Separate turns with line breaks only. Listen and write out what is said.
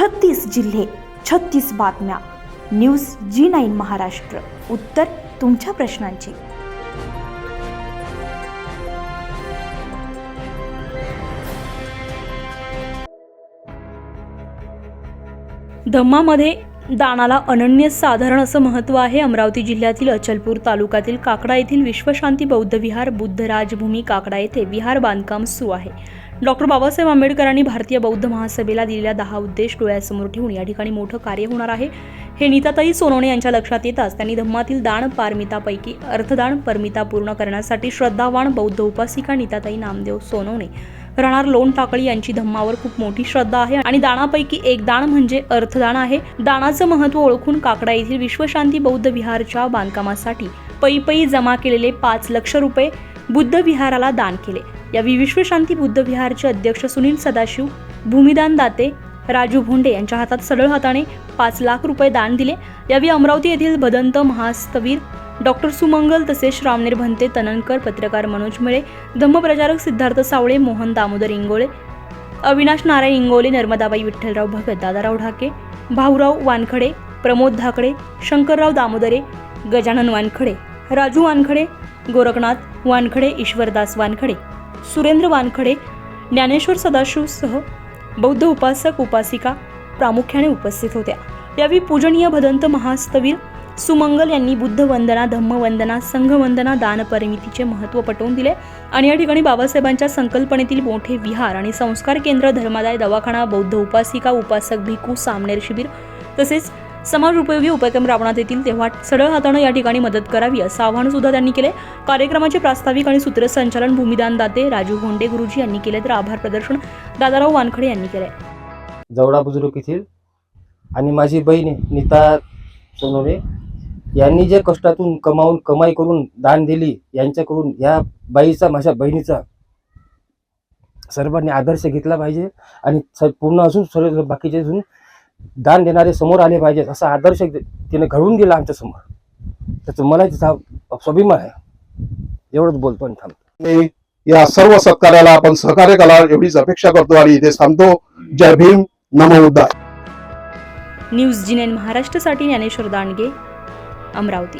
छत्तीस जिल्हे छत्तीस बातम्या. News G nine Maharashtra. उत्तर तुमच्या प्रश्नांची. धम्मामध्ये दानाला अनन्यसाधारण असं महत्त्व आहे अमरावती जिल्ह्यातील अचलपूर तालुक्यातील काकडा येथील विश्वशांती बौद्ध विहार बुद्ध राजभूमी काकडा येथे विहार बांधकाम सुरू आहे. डॉक्टर बाबासाहेब आंबेडकरांनी भारतीय बौद्ध महासभेला दिलेल्या दहा उद्देश डोळ्यासमोर ठेवून या ठिकाणी मोठं कार्य होणार आहे. हे नीताताई सोनवणे यांच्या लक्षात येताच त्यांनी धम्मातील दान पारमितापैकी अर्थदान परमिता पूर्ण करण्यासाठी श्रद्धावान बौद्ध उपासिका नीताताई नामदेव सोनवणे राहणार लोण टाकळी यांची धम्मावर खूप मोठी श्रद्धा आहे आणि दानापैकी एक दान म्हणजे अर्थदान आहे. दानाचं महत्त्व ओळखून काकडा येथील विश्वशांती बौद्ध विहारच्या बांधकामासाठी पैपई जमा केलेले पाच लक्ष रुपये बुद्ध विहाराला दान केले. यावेळी विश्वशांती बुद्ध विहारचे अध्यक्ष सुनील सदाशिव भूमिदान दाते राजू भोंडे यांच्या हातात सरळ हाताने पाच लाख रुपये दान दिले. यावेळी अमरावती येथील भदंत महास्तवीर डॉक्टर सुमंगल तसेच श्रावणीर भंते तननकर पत्रकार मनोज मिळे धम्मप्रचारक सिद्धार्थ सावळे मोहन दामोदर इंगोळे अविनाश नारायण इंगोले नर्मदाबाई विठ्ठलराव भगत दादाराव ढाके भाऊराव वानखडे प्रमोद धाकडे शंकरराव दामोदरे गजानन वानखडे राजू वानखडे गोरखनाथ वानखडे ईश्वरदास वानखडे सुरेंद्र वानखडे ज्ञानेश्वर सदाशिवसह बौद्ध उपासक उपासिका प्रामुख्याने उपस्थित होत्या. यावेळी पूजनीय भदंत महास्तवीर सुमंगल यांनी बुद्ध वंदना धम्मवंदना संघवंदना दानपरिमितीचे महत्त्व पटवून दिले आणि या ठिकाणी बाबासाहेबांच्या संकल्पनेतील मोठे विहार आणि संस्कार केंद्र धर्मादाय दवाखाना बौद्ध उपासिका उपासक भिकू सामनेर शिबिर तसेच समाज उपयोगी उपक्रम राबवण्यात येतील तेव्हा सरळ हाताने या ठिकाणी मदत करावी असं आवाहन सुद्धा त्यांनी केले कार्यक्रमाचे प्रास्ताविक आणि सूत्रसंचालन भूमिदान दाते राजू भोंडे गुरुजी यांनी केले तर आभार प्रदर्शन दादाराव वानखडे यांनी केले
जवळा बुजुर्ग येथील आणि माझी बहीण नीता सोनोरे. यांनी जे कष्टातून कमावून कमाई करून दान दिली यांच्याकडून या बाईचा माझ्या बहिणीचा सर्वांनी आदर्श घेतला पाहिजे. आणि पूर्ण अजून सर्व बाकीचे अजून दान देणारे समोर आले पाहिजेत असा आदर्श तिने घडवून दिला आमच्यासमोर. त्याचं मला तिचा स्वाभिमान आहे. एवढंच बोलतो आणि थांबतो.
या सर्व सत्कार्याला आपण सहकार्य कराल एवढीच अपेक्षा करतो आणि इथे थांबतो जय भीम नमो
न्यूज जिनेन महाराष्ट्रासाठी ज्ञानेश्वर दांडगे अमरावती.